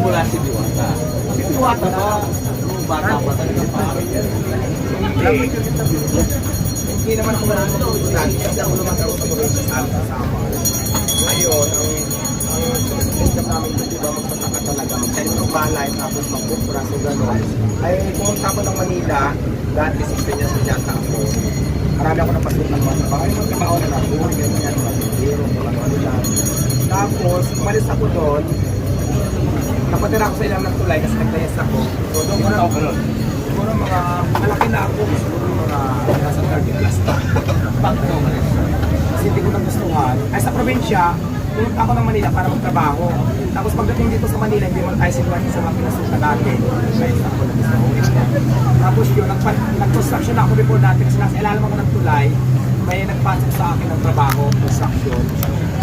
nagsimula si Diwata. Si Diwata ba, nung bata pa talaga parang Hindi naman ako marami mag-uulan kasi ako naman daw sa mga kasama. Ngayon, ang ang income namin dito, diba, magpataka talaga, magtanim ng balay, tapos magpupura, so gano'n. Ay, pumunta ako ng Manila, dati 16 years na yata ako. Marami ako napasukan ng mga trabaho. Ay, magtrabaho na ako, ganyan, mga biro, mga ano lang. Tapos, umalis ako doon, napatira ako sa ilang ng tulay kasi naglayas ako. So, doon ko na, siguro mga malaki na ako, siguro mga nasa 30 plus na. bakit ka umalis? Kasi hindi ko nagustuhan. Ay sa probinsya, pumunta ako ng Manila para magtrabaho. Tapos pagdating dito sa Manila, hindi mo tayo sinuwan sa mga pinasukan natin. Kaya ako na gusto ko. Tapos yun, nag-construction ako before natin kasi nasa ilalim ako ng tulay. May nagpasok sa akin ng trabaho, construction.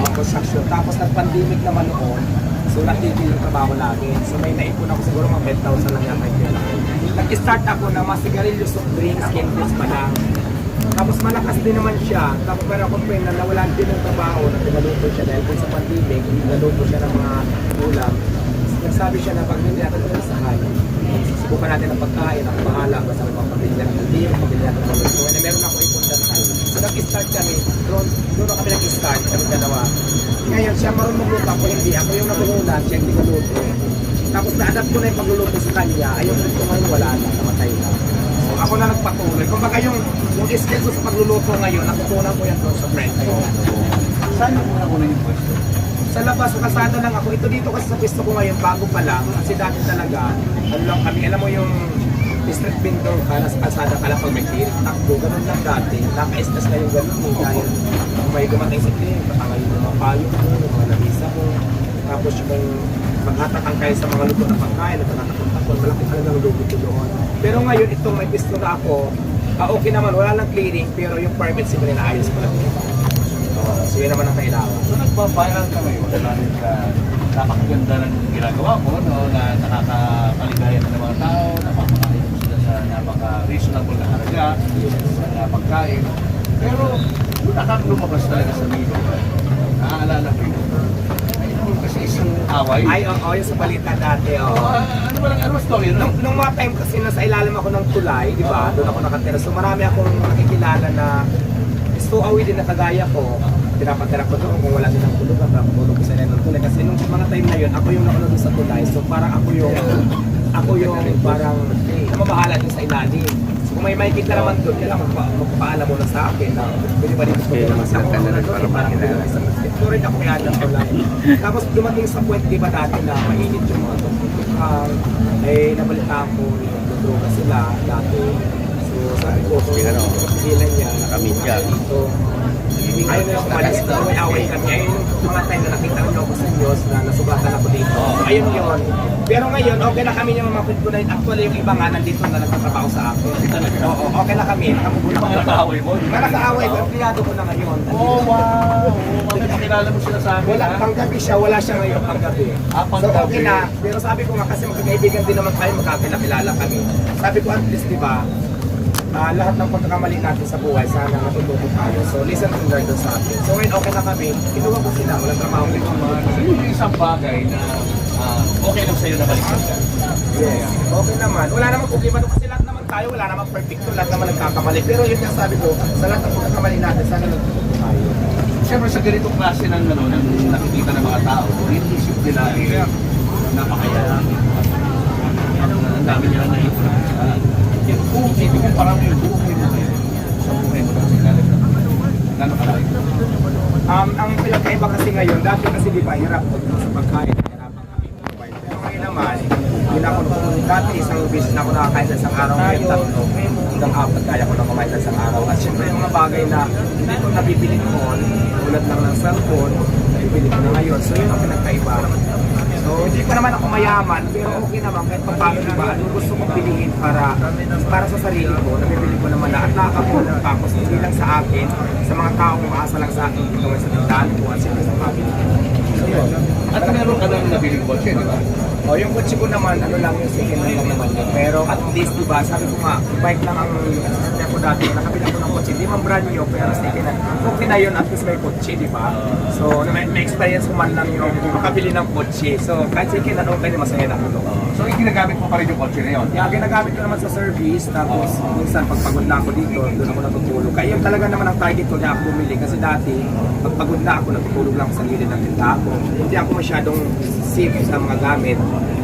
Uh, construction. Tapos nag-pandemic naman noon. So natigil yung trabaho lagi. So may naipon ako siguro mga 10,000 lang yata ko. Nag-start ako na mga sigarilyo, soft drinks, candies pa lang. Tapos malakas din naman siya. Tapos pero ako pa na nawalan din ng trabaho na pinaluto siya dahil kung sa pandemic, naluto siya ng mga ulam. Nagsabi siya na pag hindi natin unasahan, subukan natin ang pagkain, ako bahala, basta magpapabili natin ng beer, pabili natin ng luto. Na meron ako. So nag-start kami, doon, doon kami nag-start, kami dalawa. Ngayon siya marunong magluto, ako hindi. Ako yung nagulat, siya hindi naluto. Tapos na-adapt ko na yung pagluluto sa kanya, ayun ko ngayon wala na, namatay na. So ako na nagpatuloy. Kung baka yung, yung skill ko sa pagluluto ngayon, nakukunan ko yan doon sa friend ko. Saan mo muna kunin yung pwesto? Sa labas, sa kalsada lang ako. Ito dito kasi sa pwesto ko ngayon, bago pa lang. Kasi dati talaga, ano lang kami, alam mo yung street window ka, nasa kalsada ka lang pag may clear, takbo, ganun lang dati. Naka-estas na yung ganun eh, dahil kung may dumating sa clear, patangay yung mga payo ko, yung mga lamisa ko. Tapos yung maghatakang kayo sa mga luto na pagkain, at natatakot, malaki talaga ang luto ko doon. Pero ngayon, itong may pwesto na ako, ah, okay naman, wala lang clearing, pero yung permit siguro naayos ko lang. Uh, so yun naman ang kailangan. So nagpa-viral ka ngayon dahil ka napakaganda ng ginagawa mo, no, na nakakapaligaya ka ng mga tao, sila sa napaka-reasonable na halaga, sa pagkain. Pero nakak lumabas talaga sa video. Naaalala ko yun. Kasi isang away. Ay, oo, yung sa balita dati, oo. Oh, ano ba lang, ano ba story? No? Nung, nung mga time kasi nasa ilalim ako ng tulay, di ba? Doon ako nakatira. So marami akong nakikilala na gusto awi din na kagaya ko. Pinapatira ko doon kung wala silang tulog, napapulog ko sa ilalim ng tulay. Kasi nung mga time na yun, ako yung nakulog sa tulay. So parang ako yung, ako yung parang namabahala din sa ilalim. So kung may makikita naman doon, kailangan magpa, magpapaalam mo na sa akin na pwede ba dito okay. naman sa akin na doon, parang isang Tuloy ako kaya lang ko lang. Tapos dumating sa point, di ba dati na mainit yung mga tuktukang, eh nabalitaan ko, nagdodroga sila dati. So sabi ko, kung ano, pigilan niya, Nakamit ka. Ayaw na ako malis na may away kami. Ayun yung mga time na nakita ko ako sa Diyos na nasugatan ako dito. Ayun yun. Pero ngayon, okay na kami yung mga friend ko. Actually, yung iba nga nandito na nagtatrabaho sa akin. Oo, okay na kami. Nakapupunta Mga nakaaway mo? Nakaaway ko, empleyado ko na ngayon. Oh, wow! Bakit pakilala mo sila sa amin? Wala, panggabi siya, wala siya ngayon panggabi. Ah, So panggabi. okay na, pero sabi ko nga kasi magkakaibigan din naman tayo, magkakilala kami. Sabi ko at least, di ba, ah, lahat ng pagkakamali natin sa buhay, sana natututo tayo. So listen to doon sa atin. So ngayon okay na kami, kinuha ko sila, walang trabaho ko So, yun yung isang bagay na ah, okay lang sa'yo na balikan ka. Yes, okay naman. Wala namang problema doon kasi lahat naman tayo, wala namang perfecto, lahat naman nagkakamali. Pero yun yung sabi ko, sa lahat ng pagkakamali natin, sana natututo tayo. Siyempre sa ganitong klase ng, ano, ng nakikita ng mga tao, yung isip nila eh, napakaya. Ang dami nila na ipon. Yung buong ibig mo, parang yung buong mo ngayon. Sa buhay mo lang sila. Gano'n kalaki. Um, ang pinagkaiba kasi ngayon, dati kasi di ba, hirap sa pagkain, hirapan kami. Pero ngayon naman, yun ako, dati isang beses na ako nakakain sa isang araw, ngayon tatlo, hanggang apat kaya ko na kumain sa isang araw. At syempre yung mga bagay na hindi ko nabibili noon, tulad lang ng cellphone, nabibili ko na ngayon. So yun ang pinagkaiba. So hindi pa naman ako mayaman, pero okay naman kahit pa paano diba, anong gusto kong piliin para para sa sarili ko, nabibili ko naman na at nakakapulong tapos hindi lang sa akin, sa mga taong umaasa lang sa akin, ito sa tindahan ko at sa family ko. Meron ka nang nabiling kotse, di ba? O yung kotse ko naman, ano lang yung second lang naman yun. Pero at least, di ba, sabi ko nga, bike lang ang sasakyan ko dati. Nakabila ko ng kotse. Di man brand new, pero second hand. Okay na yun, at least may kotse, di ba? So, may, may experience ko man lang yung makabili ng kotse. So, kahit second hand, okay masaya na ako So, ginagamit mo pa rin yung kotse na yun? Kaya ginagamit ko naman sa service, tapos minsan pag pagod na ako dito, doon ako natutulog. Kaya yung talaga naman ang target ko na ako bumili. Kasi dati, pag pagod na ako, natutulog lang ako sa gilid ng tindahan ko. Hindi ako masyadong safe sa mga gamit.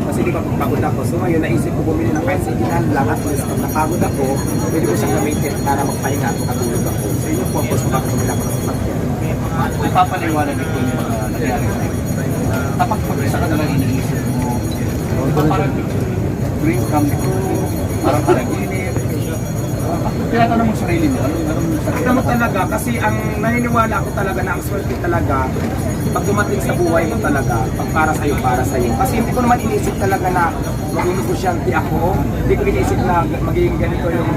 Kasi di ba pag pagod ako. So ngayon, naisip ko bumili ng kahit second hand lang. At least pag napagod ako, pwede ko siyang gamitin para magpahinga at makatulog ako. So yun yung purpose ko bakit bumili ako ng sasakyan. Ipapaliwanag ito yung mga nangyari sa iyo. Kapag pag-isa ka nalang iniisip mo, di ba parang dream come true, parang panaginip. Tinatanong mo sarili mo, anong, anong sarili mo talaga, kasi ang naniniwala ako talaga na ang swerte talaga, pag dumating sa buhay mo talaga, pag para sa'yo, para sa'yo. Kasi hindi ko naman inisip talaga na maging negosyante ako, hindi ko inisip na magiging ganito yung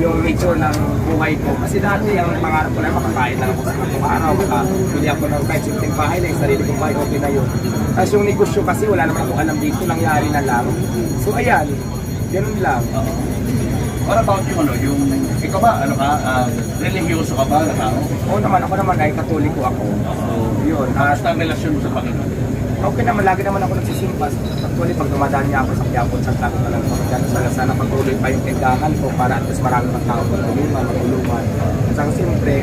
yung nature ng buhay ko. Kasi dati ang pangarap ko na makakain lang ako sa mga araw, makabili ako ng kahit simpleng bahay na yung sarili kong bahay, okay na yun. Tapos yung negosyo kasi wala naman akong alam dito, nangyari na lang. So ayan, ganun lang. What about yung ano, yung, ikaw ba, ano ka, uh, religyoso ka ba na tao? Oo naman, ako naman ay katoliko ako. So, yun. ah, Kamusta ang relasyon mo sa Panginoon? Okay naman, lagi naman ako nagsisimba. Actually, pag dumadaan niya ako sa Quiapo, sa Tago na lang ako dyan. Sana, sana patuloy pa yung tindahan ko para at least marami pang tao magtulungan, magtulungan. At saka siyempre,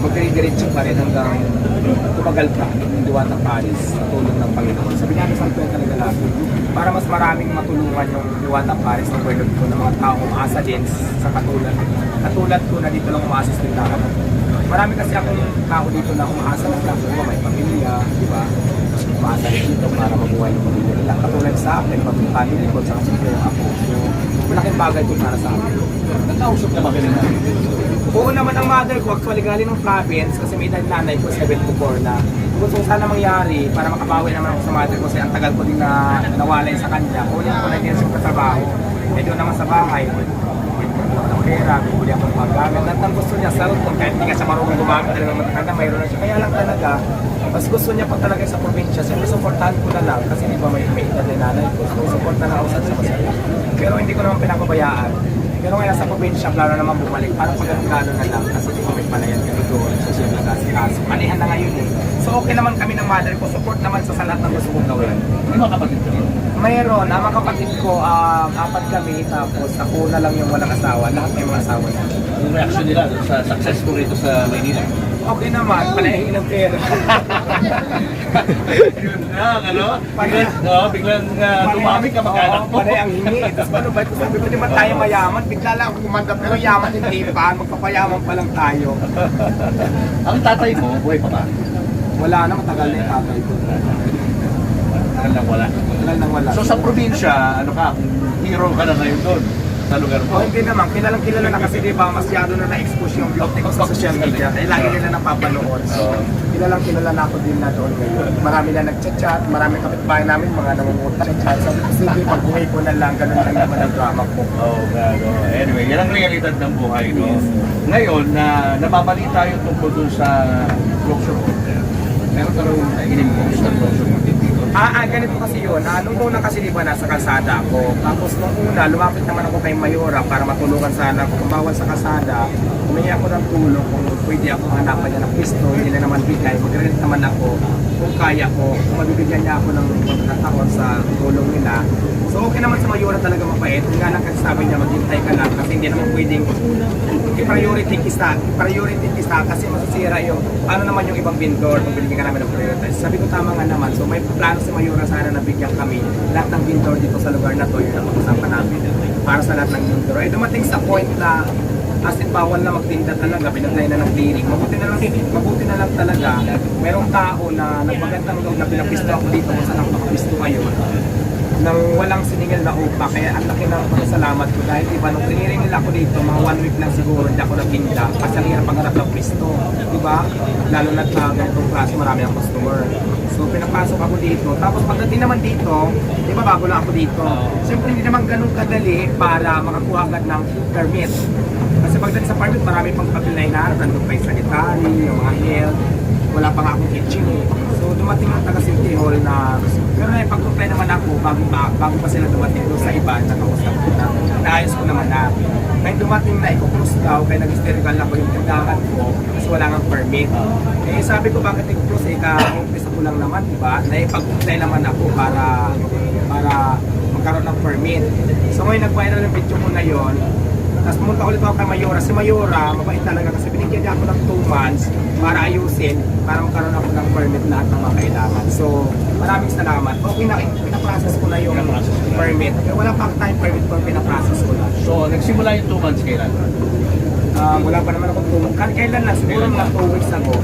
magdidiretso pa rin hanggang tumagal pa yung Diwata Paris sa tulong ng Panginoon. Sabi niya sa kwenta talaga lagi, para mas maraming matulungan yung Diwata Paris ng pwede ko ng mga tao umaasa din sa katulad. Katulad ko na dito lang umaasa sa tindahan. Marami kasi akong tao dito na umaasa lang lang. Diba, may pamilya, di ba? umaasa dito para mabuhay yung pamilya nila. Katulad sa akin, pag yung family ko, saka siyempre yung ako. So, malaking bagay ko para sa akin. Nagkausap na ba kayo na? Oo naman ang mother ko, actually galing ng province kasi may nanay ko, 74 na. Gusto ko sana mangyari para makabawi naman ako sa mother ko kasi ang tagal ko din na nawalay sa kanya. Kunin ko na din sa trabaho. Eh doon naman sa bahay, bibili ako ng pera, bibili ako ng paggamit. At ang gusto niya, cellphone, kahit hindi ka siya marunong gumamit talaga ng matanda, mayroon na siya. Kaya lang talaga, mas gusto niya pa talaga sa probinsya. Siyempre, supportahan ko na lang kasi di ba may, edad din nanay ko. So, support na lang ako sa sa masaya. Pero hindi ko naman pinapabayaan. Pero ngayon sa probinsya, plano naman bumalik. Parang pagkakano na lang kasi di ba may palayan kami doon. So, siya nag-asikaso. Panihan na ngayon eh. So, okay naman kami ng mother ko. Support naman sa sa lahat ng gusto kong gawin. May mga kapatid ka rin? Mayroon, ang mga kapatid ko, um, apat kami, tapos ako na lang yung walang asawa. Lahat may mga asawa na. Yung reaction nila sa success mo rito sa Maynila? Okay naman, panahin ng pera. Yun lang, ano? Biglang, no, biglang uh, dumami ka mag-anak mo. Panay ang hingi. Tapos paano ba ito? Sabi ko, di ba tayo mayaman? Bigla lang ako kumandap. Pero yaman hindi pa. Magpapayaman pa lang tayo. Ang tatay mo, buhay pa ba? Wala na, matagal na yung tatay ko. Tagal lang wala. Wala nang wala. So sa probinsya, ano ka, hero ka na ngayon doon sa lugar mo. O hindi naman, kilalang kilala na kasi di ba masyado na na-expose yung beauty ko sa social media. Dahil lagi nila napapanood. So, kilalang kilala na ako din na doon ngayon. Marami na nagchat-chat, marami kapitbahay namin, mga nangungutang chat. Sabi ko, sige, pag-uwi ko na lang, ganun lang naman ang drama ko. Oh, gago. Anyway, yan ang realidad ng buhay, no? Ngayon, na nababalita yung tungkol dun sa closure order. Meron ka rin na closure order dito. Ah, ah, ganito kasi yun. Ah, nung una kasi di nasa kalsada ako. Tapos nung una, lumapit naman ako kay Mayora para matulungan sana ako. Kung bawal sa kalsada, humingi ako ng tulong kung pwede ako hanapan niya ng pisto, hindi na naman bigay. Mag-rent naman ako kung kaya ko. Kung mabibigyan niya ako ng pagkakataon sa tulong nila. So okay naman sa Mayora talaga mabait. Yung nga lang sabi niya, maghintay ka lang kasi hindi naman pwedeng i-priority kita, i-priority kita kasi masisira yung ano naman yung ibang vendor kung binigyan ka namin ng prioritize. Sabi ko tama nga naman. So may plano si Mayura sana na bigyan kami lahat ng vendor dito sa lugar na to yung napag-usapan namin para sa lahat ng vendor. Eh dumating sa point na as in bawal na magtinda talaga, pinatay na ng clearing. Mabuti na lang, mabuti na lang talaga. Merong tao na nagmagandang loob na pinapisto ako dito kung saan ako nakapisto ngayon nang walang siningil na upa. Kaya ang laki ng pasalamat ko dahil diba nung clearing nila ako dito, mga one week lang siguro hindi ako nagtinda. Kasi ang hirap pagharap ng pisto. Diba? Lalo na sa ganitong klase, marami ang customer. So pinapasok ako dito. Tapos pagdating naman dito, di ba bago lang ako dito. Siyempre hindi naman ganun kadali para makakuha agad ng permit. Kasi pagdating sa permit, marami pang papel na hinaharap. Nandun pa yung sanitary, yung mga health. Wala pa nga akong kitchen eh. Dumating ang taga City Hall na pero na pag-comply naman ako bago bago pa sila dumating doon sa iba nakausap ko na naayos ko naman na ngayon dumating na i-close daw kaya nag-hysterical ako yung tindahan ko kasi wala nga permit. Eh sabi ko bakit i-close eh ka-umpisa ko lang naman diba na ipag-comply naman ako para para magkaroon ng permit. So ngayon nag-viral yung video ko na yon tapos pumunta ulit ako kay Mayora. Si Mayora, mabait talaga kasi binigyan niya ako ng 2 months para ayusin, para magkaroon ako ng permit lahat ng mga kailangan. So, maraming salamat. Okay na, pinaprocess ko na yung Pinaprocess ko na. permit. Eh, wala pa time permit pero pinaprocess ko na. So, nagsimula yung 2 months kailan? Ah, wala pa naman ako tulong. Kan kailan lang, siguro mga 2 weeks ago.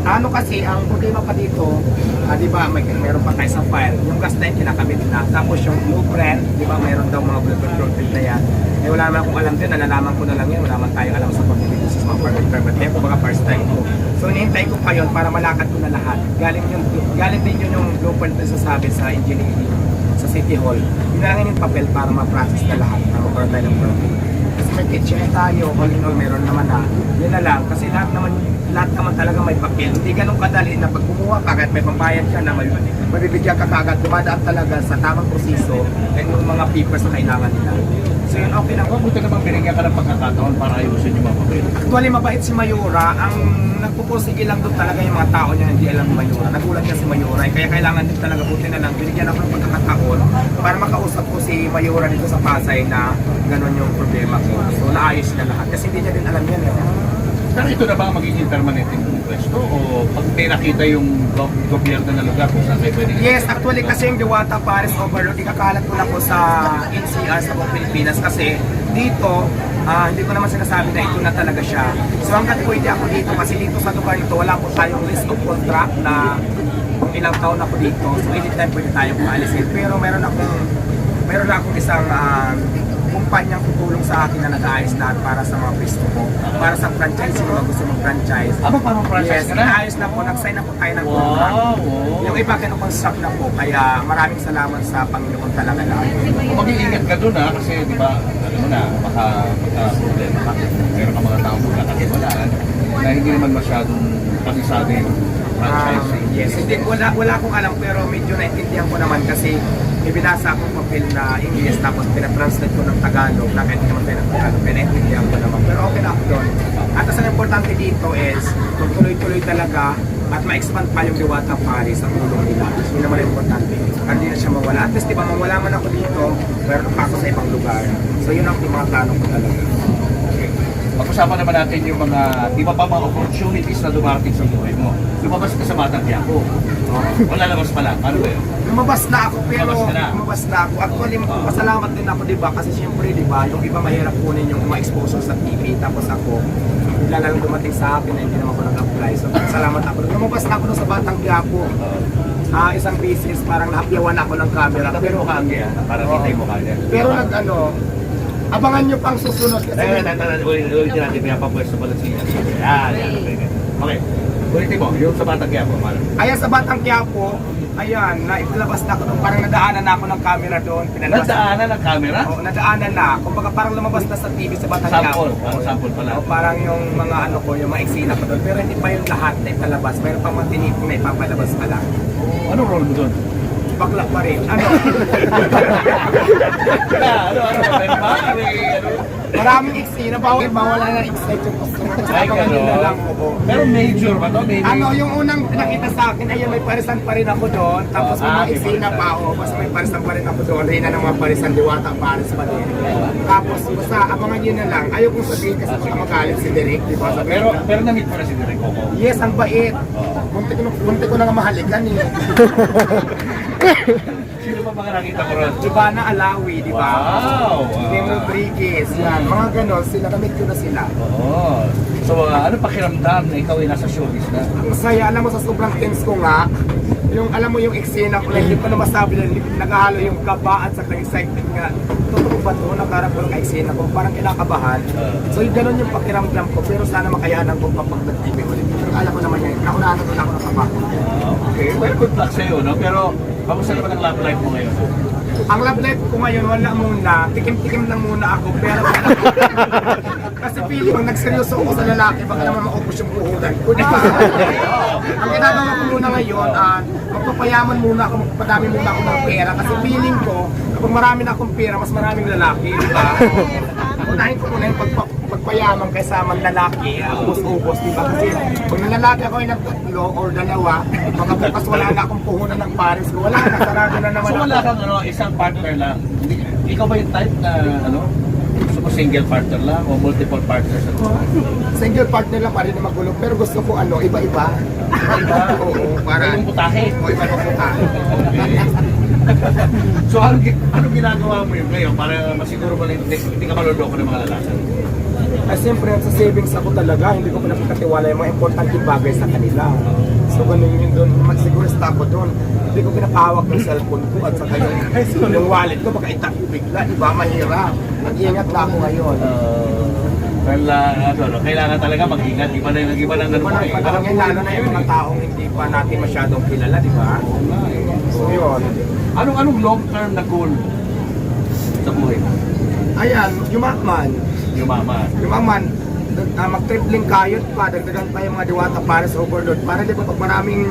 Ano kasi, ang problema pa dito, ah, di ba, may, meron pa tayo sa file. Yung gas line, kinakabit na. Tapos yung blueprint, di ba, mayroon daw mga blueprint blueprint na yan. Eh, wala naman akong alam din, nalalaman ko na lang yan. Wala naman tayong alam sa pag-ibig sa mga permit permit. Kaya kumbaga first time ko. So, inihintay ko pa yun para malakad ko na lahat. Galing, yun, galing din yun yung blueprint na sasabi sa engineering sa City Hall. Yun lang yun yung papel para ma-process na lahat para magkaroon tayo ng permit. Kitchen tayo, in all, meron naman na. Yun na lang, kasi lahat naman, lahat naman talaga may papel. Hindi ganun kadali na pag kumuha ka, kahit may pambayad ka na, may, mabibigyan ka kagad, dumadaan talaga sa tamang proseso and yung mga papers na kailangan nila. So yun, okay lang. Mabuti namang binigyan ka ng pagkakataon para ayusin yung mga papel. Actually, mabait si Mayura. Ang nagpupusigi lang doon talaga yung mga tao niya hindi alam Mayura. Nagulat niya si Mayura. Kaya kailangan din talaga buti na lang. Binigyan ako ng pagkakataon para makausap ko si Mayura dito sa Pasay na ganun yung problema ko. So naayos niya lahat. Kasi hindi niya din alam yan. Eh. Pero ito na ba magiging permanent yung pwesto? O pag may nakita yung go- gobyerno na lugar kung saan kayo pwede Yes, actually kasi yung Diwata Paris Overload, ikakalat ko na po sa NCR sa buong Pilipinas kasi dito, ah, hindi ko naman sinasabi na ito na talaga siya. So hanggat pwede ako dito kasi dito sa lugar ito, wala po tayong list of contract na ilang taon ako dito. So anytime pwede tayong paalisin. Pero meron akong meron na akong isang ah, kumpanyang tutulong sa akin na nag-aayos lahat para sa mga pwesto ko. Para sa franchise, kung gusto mag-franchise. Aba, parang Yes, franchise ka na? inaayos na po. Nag-sign na po tayo ng contract. Wow! wow. Yung iba kinukonstruct na po, kaya maraming salamat sa Panginoon talaga lang. Mag-iingat ka dun ha, kasi di ba, mo na, baka magka-problema ka. Meron ka mga taong magkakatiwalaan na hindi naman masyadong kasisado yung franchising. yes, hindi, wala, wala akong alam pero medyo naintindihan ko naman kasi may binasa akong papel na English tapos pinatranslate ko ng Tagalog na hindi naman tayo ng Tagalog, kaya naintindihan ko naman. Pero okay na doon. At ang importante dito is magtuloy-tuloy talaga at ma-expand pa yung Diwata Paris sa tulong nila. Yun naman importante. Hindi na siya mawala. At least, di ba, mawala man ako dito, pero pa ako sa ibang lugar. So yun ang mga plano ko talaga. Pag-usapan naman natin yung mga, di ba pa mga opportunities na dumarating sa buhay mo. Lumabas ka sa Batang Quiapo. Wala labas pala. Ano ba yun? Lumabas na ako pero Lumabas na. lumabas na ako. Actually, pasalamat din ako, di ba? Kasi siyempre, di ba, yung iba mahirap kunin yung mga exposure sa TV. Tapos ako, bigla lang dumating sa akin na hindi naman ako nag-apply. So, salamat ako. Lumabas na ako sa Batang Quiapo. Ah, isang business, parang nahapyawan ako ng camera. Pero, mo ka niya, para Oo. kita yung mukha niya. pero nag, ano, abangan nyo pang susunod. Kasi, Eh, tatan, ulitin natin, pinapapwesto pala siya. Yan, yan. Okay. Ulitin mo, yung sa Batang Quiapo, parang. ayan sa Batang Quiapo, ayan, nailabas na ako doon. Parang nadaanan na ako ng camera doon. Pinalabas Nadaanan ng camera? Oo, nadaanan na. Kumbaga parang lumabas na sa TV sa Batang Sample, Quiapo. parang sample pala. O parang yung mga ano ko, yung mga eksena ko doon. Pero hindi pa yung lahat na ipalabas. Meron pang matinipong na ipapalabas pa lang. Anong role mo doon? Bakla pa rin. Ano? Ah, ano, ano, ano? May, ano? Maraming eksena. Bawal mawala na excite yung customer. Ay, nyo na gano'n. Pero major ba to? May, Ano, yung unang nakita sa akin, ayun, may parisan pa rin ako doon. Tapos may Ah, mga may eksena parisan. pa ako. Basta may parisan pa rin ako doon. Reyna ng mga parisan, diwata, paris pa din. Tapos, basta abangan nyo na lang. Ayaw kong sabihin kasi baka magalit si Derek. Di ba? Sabi pero, pero na-meet mo na si Direk Coco. Yes, ang bait. Munti ko, na- munti ko na nga mahalikan eh. Mga nakita ko ron? Giovanna Alawi, di ba? Wow! Tim Rodriguez, yan. Mga ganon, sila, kamit ko na sila. Oo. So, uh, ano pakiramdam na ikaw ay nasa showbiz na? Ang saya, alam mo sa sobrang tense ko nga, yung alam mo yung eksena ko na hindi ko na masabi na naghahalo yung kaba at saka excitement nga. Totoo ba ito? Nakarap ko ng eksena ko, parang kinakabahan. So yung ganon yung pakiramdam ko, pero sana makayanan ko pa pag nag-TV ulit. Pero alam ko naman yan, naunahan ko na ako ng kaba. Ah, okay. Well, good luck sa'yo, no? Pero, kamusta naman ang love life mo ngayon? Ang love life ko ngayon, wala muna. Tikim-tikim lang muna ako. Pero Kasi feeling ko nagseryoso ako sa lalaki, baka naman maubos yung puhunan ko, di ba? Ang ginagawa ko muna ngayon, ah, magpapayaman muna ako, magpadami muna ako ng pera. Kasi feeling ko, kapag marami na akong pera, mas maraming lalaki, di ba? Unahin ko muna yung pagpa pagpayaman kaysa maglalaki, ubos-ubos, di ba? Kasi kung nalalaki ako ay nagtatlo or dalawa, baka bukas wala na akong puhunan ng pares ko. Wala na, sarado na naman So ako. wala kang ano, isang partner lang. Hindi, ikaw ba yung type na ano? Gusto mo single partner lang o multiple partners? Single partner lang pa rin na magulo, pero gusto ko ano, iba-iba. Iba-iba, oo, para... Yung putahe. O, iba po tayo. So ano, ano ginagawa mo yun ngayon para masiguro mo na hindi, hindi ka maluloko ng mga lalaki? Ay, siyempre, sa savings ako talaga, hindi ko pinapagkatiwala yung mga importanteng bagay sa kanila. So, ganun yun doon. Siguro stop ko doon. Hindi ko pinapahawak ng cellphone ko at saka yung, yung wallet ko, baka itapo bigla. Iba, mahirap. Nag-iingat na ako ngayon. Uh, well, uh, ano, kailangan talaga mag-ingat. Iba na yung nag-iba ng ano Iba na eh. ngayon, lalo na yung mga taong hindi pa natin masyadong kilala, di ba? So, yun. Anong anong long-term na goal sa buhay mo? Ayan. Yumaman. Yumakman, dag- ah, mag-tripling kayot pa, dagdagan pa yung mga diwata para sa overload. Para di ba pag maraming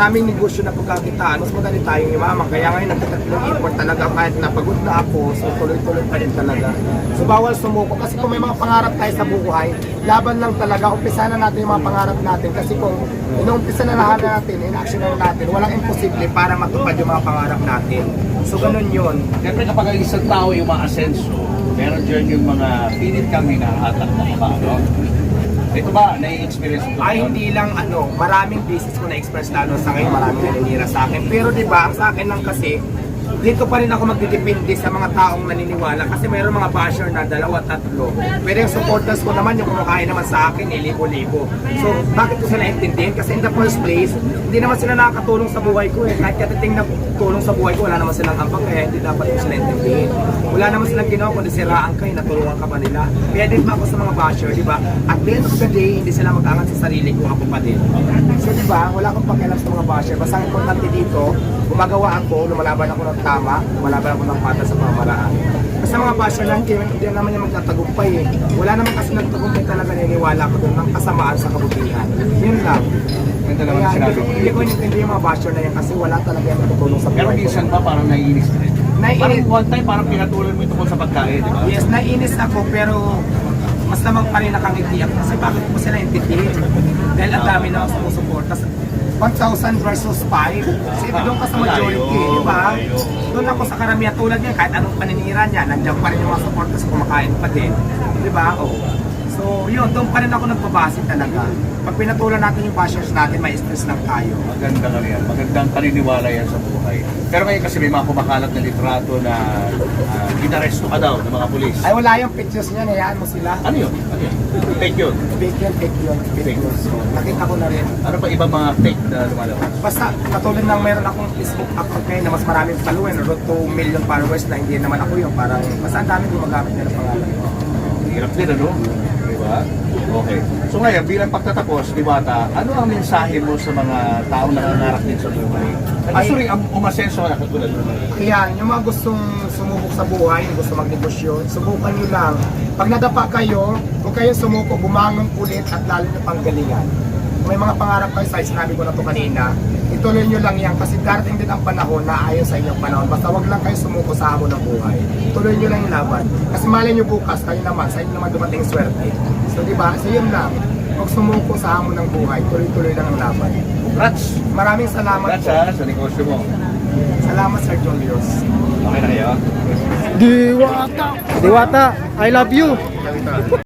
naming negosyo na pagkakitaan, mas madali tayong yumaman. Kaya ngayon nagtatatlong import talaga kahit napagod na ako, so tuloy-tuloy pa rin talaga. So bawal sumuko kasi kung may mga pangarap tayo sa buhay, laban lang talaga, umpisa na natin yung mga pangarap natin kasi kung inuumpisa na lahat natin, in-action na natin, walang imposible para matupad yung mga pangarap natin. So ganun yun. Siyempre kapag ang isang tao yung maasenso, meron dyan yung mga pilit kang hinahatak na iba, no? Ito ba, nai-experience mo Ay, hindi lang ano, maraming beses ko na-express lalo sa akin, maraming naninira sa akin. Pero di ba, ang sa akin lang kasi, dito pa rin ako magdidepende sa mga taong naniniwala kasi mayroong mga basher na dalawa, tatlo. Pero yung supporters ko naman, yung kumakain naman sa akin, eh, libo-libo. So, bakit ko sila intindihin? Kasi in the first place, hindi naman sila nakakatulong sa buhay ko eh. Kahit katiting na tulong sa buhay ko, wala naman silang ambag, kaya hindi dapat ko sila intindihin. Wala naman silang ginawa kundi siraan ka, eh, natulungan ka ba nila? Kaya din ako sa mga basher, di ba? At the of the day, hindi sila mag-angat sa sarili ko, ako pa din. So di ba, wala akong pakialam sa mga basher. Basta ang importante dito, gumagawa ako, lumalaban ako ng tama, lumalaban ako ng pata sa pamamaraan. Kasi mga basher lang, hindi, hindi naman yung magtatagumpay eh. Wala naman kasi nagtagumpay talaga naniniwala ko doon ng kasamaan sa kabutihan. Yun lang. Yan talaga Kaya sinabi ko- hindi ko inintindi yung mga basher na yan kasi wala talaga yung natutulong sa Pero buhay ko. minsan ba parang naiinis ka rin? Naiinis. Parang one time parang pinatulan mo ito sa pagkain, di ba? Yes, nainis ako pero mas naman pa rin nakangiti ako kasi bakit ko sila intindihin? Dahil ang dami na ako sumusuporta. 1,000 versus 5. Kasi doon ka sa majority, di ba? Doon ako sa karamihan tulad niya, kahit anong paninira niya, nandiyan pa rin yung mga supporters kumakain pa din. Di ba? Oh. So yun, doon pa rin ako nagpabase talaga. Pag pinatulan natin yung bashers natin, may stress lang tayo. Maganda ka yan. Magandang paniniwala yan sa buhay. Pero ngayon kasi may mga kumakalat na litrato na uh, inaresto ka daw ng mga pulis. Ay wala yung pictures niya, hayaan mo sila. Ano yun? Ano yun? Fake yun. Fake yun, fake yun, fake yun. So, nakita ko na rin. Ano pa ibang mga fake na lumalabas? Basta katulad ng meron akong Facebook account ngayon na mas maraming followers, road to million followers na hindi naman ako yun. Parang basta ang daming gumagamit nila pangalan ko. Hirap din, ano? Di ba? Okay. So ngayon, bilang pagtatapos, Diwata, ano ang mensahe mo sa mga taong nangangarap din sa buhay? Gusto rin ang umasenso na katulad mo. Ayan, yung mga gustong sumubok sa buhay, yung gusto magnegosyo, subukan nyo lang. Pag nadapa kayo, kung kayo sumuko, bumangon ulit at lalo na panggalingan. May mga pangarap kayo, sa sinabi ko na to kanina, ituloy nyo lang yan kasi darating din ang panahon na ayon sa inyong panahon. Basta wag lang kayo sumuko sa hamon ng buhay. Tuloy nyo lang yung laban. Kasi malay nyo bukas, kayo naman, sa inyo naman dumating swerte. So di ba? So yun lang. Huwag sumuko sa hamon ng buhay, tuloy-tuloy lang ang laban. Congrats! Maraming salamat Congrats po. ha, sa negosyo mo. Salamat Sir Julius. Okay na kayo? Diwata! Diwata, I love you!